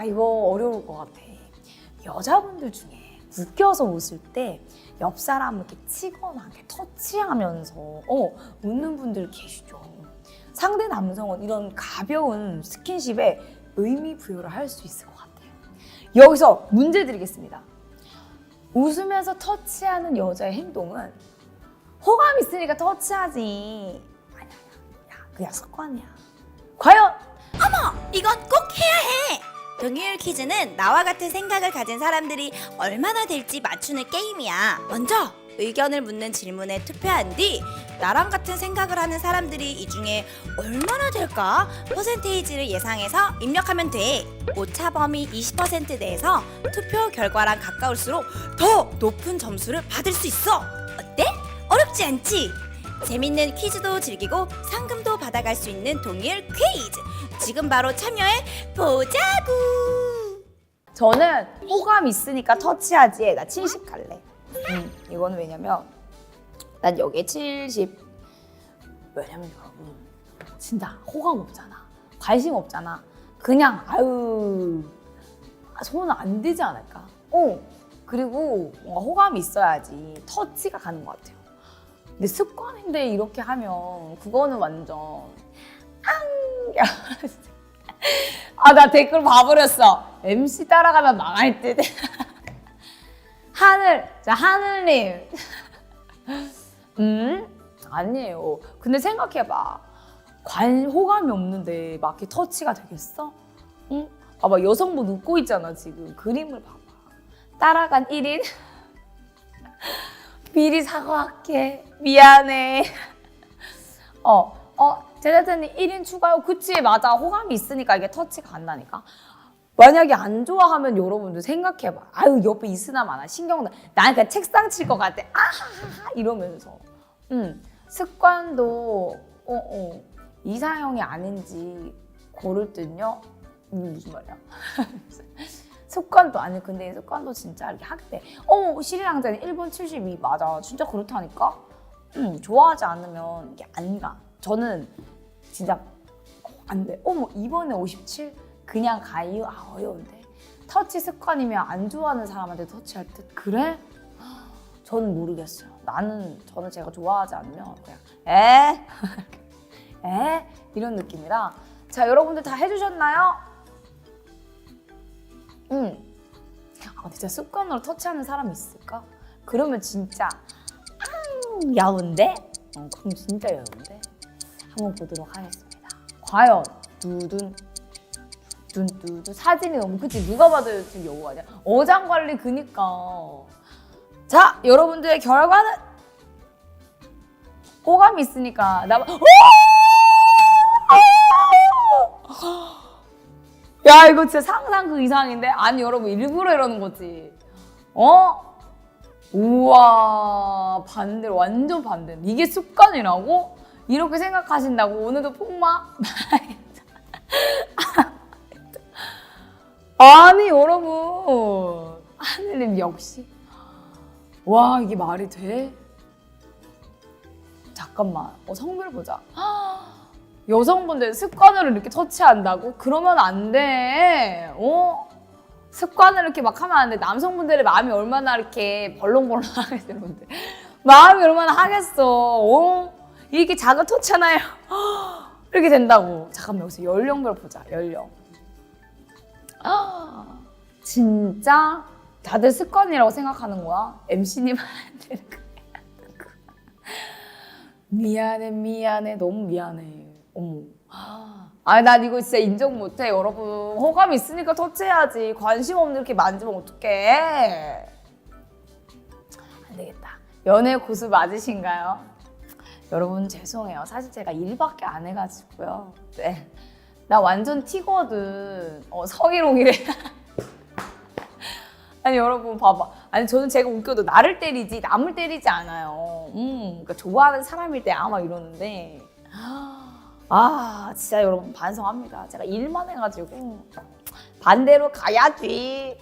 아 이거 어려울 것 같아. 여자분들 중에 웃겨서 웃을 때 옆 사람을 이렇게 치거나 이렇게 터치하면서 어, 웃는 분들 계시죠. 상대 남성은 이런 가벼운 스킨십에 의미 부여를 할 수 있을 것 같아요. 여기서 문제 드리겠습니다. 웃으면서 터치하는 여자의 행동은 호감 있으니까 터치하지. 아니야, 아니야. 야, 그냥 습관이야. 과연 이건 꼭 해야 해. 동일 퀴즈는 나와 같은 생각을 가진 사람들이 얼마나 될지 맞추는 게임이야. 먼저 의견을 묻는 질문에 투표한 뒤 나랑 같은 생각을 하는 사람들이 이 중에 얼마나 될까 퍼센테이지를 예상해서 입력하면 돼. 오차 범위 20% 내에서 투표 결과랑 가까울수록 더 높은 점수를 받을 수 있어. 어때? 어렵지 않지? 재밌는 퀴즈도 즐기고 상금도 받아갈 수 있는 동일 퀴즈. 지금 바로 참여해 보자구. 저는 호감 있으니까 터치하지. 나70 갈래. 음, 이거는 왜냐면 난 여기에 70. 왜냐면 여러분 진짜 호감 없잖아. 관심 없잖아. 그냥 아유 손은 안 되지 않을까. 어 그리고 뭔가 호감이 있어야지 터치가 가는 것 같아요. 근데 습관인데 이렇게 하면 그거는 완전 앙 아, 나 댓글 봐버렸어. MC 따라가면 망할 듯. 하늘, 자, 하늘님. 음? 아니에요. 근데 생각해봐. 관, 호감이 없는데 막 이렇게 터치가 되겠어? 응? 봐봐, 여성분 웃고 있잖아, 지금. 그림을 봐봐. 따라간 1인? 미리 사과할게. 미안해. 어, 어, 제자트님 1인 추가요? 그치, 맞아. 호감이 있으니까 이게 터치가 간다니까. 만약에 안 좋아하면 여러분들 생각해봐. 아유, 옆에 있으나 마나 신경 나. 난 그냥 책상 칠 것 같아. 아하하 이러면서. 음, 습관도, 어, 어, 이상형이 아닌지 고를 듯요? 음, 무슨 말이야? 습관도 아니 근데 습관도 진짜 이렇게 하게 돼. 어, 시리랑자는 1번 72 맞아. 진짜 그렇다니까. 음, 좋아하지 않으면 이게 안 가. 저는 진짜 어, 안 돼. 어머, 이번에 57 그냥 가요. 아, 어려운데. 터치 습관이면 안 좋아하는 사람한테 터치할 듯. 그래? 저는 모르겠어요. 나는 저는 제가 좋아하지 않으면 그냥 에? 에? 이런 느낌이라. 자, 여러분들 다 해주셨나요? 응. 아, 진짜 습관으로 터치하는 사람이 있을까? 그러면 진짜 음, 야운데? 어, 그럼 진짜 야운데? 한번 보도록 하겠습니다. 과연 두둔 둔두두 사진이 너무 그치 누가 봐도 지금 여우 아니야? 어장 관리 그니까. 자 여러분들의 결과는 호감이 있으니까 나. 야 이거 진짜 상상 그 이상인데 아니 여러분 일부러 이러는 거지. 어? 우와 반대로 완전 반대. 이게 습관이라고? 이렇게 생각하신다고 오늘도 폭마? 아니 여러분 하늘님 역시 와 이게 말이 돼? 잠깐만 어, 성별 보자 여성분들 습관으로 이렇게 터치한다고? 그러면 안 돼. 어? 습관을 이렇게 막 하면 안 돼. 남성분들의 마음이 얼마나 이렇게 벌렁벌렁 분들. 마음이 얼마나 하겠어. 어? 이렇게 작은 터치 하나에 이렇게 된다고. 잠깐만 여기서 연령별 보자. 연령. 아, 진짜 다들 습관이라고 생각하는 거야? MC님한테 미안해 미안해 너무 미안해 아니 난 이거 진짜 인정 못해. 여러분 호감 있으니까 터치해야지. 관심 없는 이렇게 만지면 어떡해? 안 되겠다. 연애 고수 맞으신가요? 여러분 죄송해요. 사실 제가 일밖에 안 해가지고요. 네. 나 완전 티거든. 어, 성희롱이래. 아니 여러분 봐봐. 아니 저는 제가 웃겨도 나를 때리지 남을 때리지 않아요. 음, 그러니까 좋아하는 사람일 때 아마 이러는데 아 진짜 여러분 반성합니다. 제가 일만 해가지고 반대로 가야지.